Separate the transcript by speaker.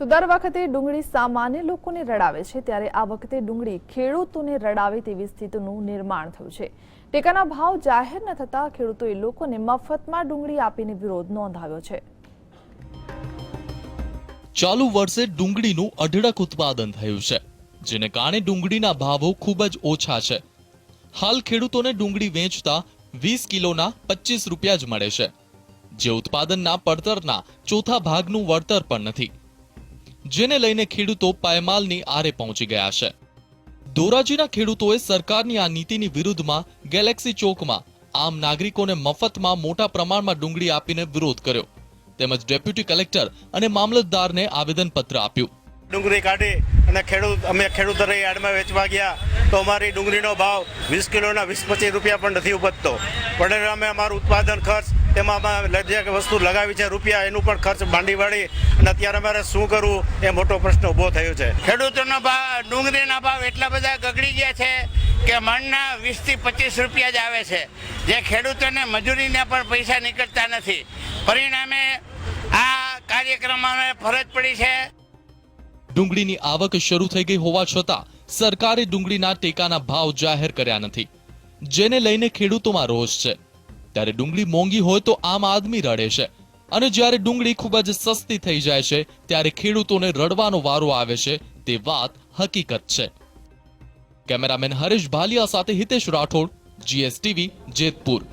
Speaker 1: તો દર વખતે ડુંગળી સામાન્ય લોકોને રડાવે છે, ત્યારે આ વખતે ડુંગળી ખેડૂતોને રડાવે તેવી સ્થિતિનું નિર્માણ થયું છે. ટેકાના ભાવ જાહેર ન થતા ખેડૂતોએ લોકોને મફતમાં ડુંગળી આપીને વિરોધ નોંધાવ્યો છે.
Speaker 2: ચાલુ વર્ષે ડુંગળીનું અઢળક ઉત્પાદન થયું છે, જેને કારણે ડુંગળીના ભાવો ખૂબ જ ઓછા છે. હાલ ખેડૂતોને ડુંગળી વેચતા વીસ કિલોના પચીસ રૂપિયા જ મળે છે. જે ઉત્પાદનના પડતરના ચોથા ભાગનું વળતર પણ નથી. જેને લઈને ખેડૂતો પાયમાલની આરે પહોંચી ગયા છે. ધોરાજીના ખેડૂતોએ સરકારની આ નીતિની વિરુદ્ધમાં ગેલેક્સી ચોકમાં આમ નાગરિકોને મફતમાં મોટા પ્રમાણમાં ડુંગળી આપીને વિરોધ કર્યો. તેમજ ડેપ્યુટી કલેક્ટર અને મામલતદારને આવેદનપત્ર આપ્યું.
Speaker 3: ડુંગળી કાઢી અને ખેડૂત અમે ખેડૂતો યાર્ડમાં વેચવા ગયા તો અમારી ડુંગળીનો ભાવ વીસ કિલોના વીસ પચીસ રૂપિયા પણ નથી ઉપજતો. પરિણામે અમારું ઉત્પાદન ખર્ચ તેમાં અમે જે વસ્તુ લગાવી છે રૂપિયા એનું પણ ખર્ચ માંડી વાળી. અને અત્યારે અમારે શું કરવું એ મોટો પ્રશ્ન ઊભો થયો છે.
Speaker 4: ખેડૂતોનો ભાવ ડુંગળીના ભાવ એટલા બધા ગગડી ગયા છે કે મણના વીસથી પચીસ રૂપિયા જ આવે છે. જે ખેડૂતોને મજૂરીના પણ પૈસા નીકળતા નથી. પરિણામે આ કાર્યક્રમોને ફરજ પડી છે.
Speaker 2: ડુંગળીની આવક શરૂ થઈ ગઈ હોવા છતાં સરકારે ડુંગળીના ટેકાના ભાવ જાહેર કર્યા નથી જેને લઈને ખેડૂતોમાં રોષ છે. ત્યારે ડુંગળી મોંઘી હોય તો આમ આદમી રડે છે. અને જ્યારે ડુંગળી ખૂબ જ સસ્તી થઈ જાય છે, ત્યારે ખેડૂતોને રડવાનો વારો આવે છે, તે વાત હકીકત છે. કેમેરામેન હરેશ ભાલિયા સાથે હિતેશ રાઠોડ જીએસટીવી જેતપુર.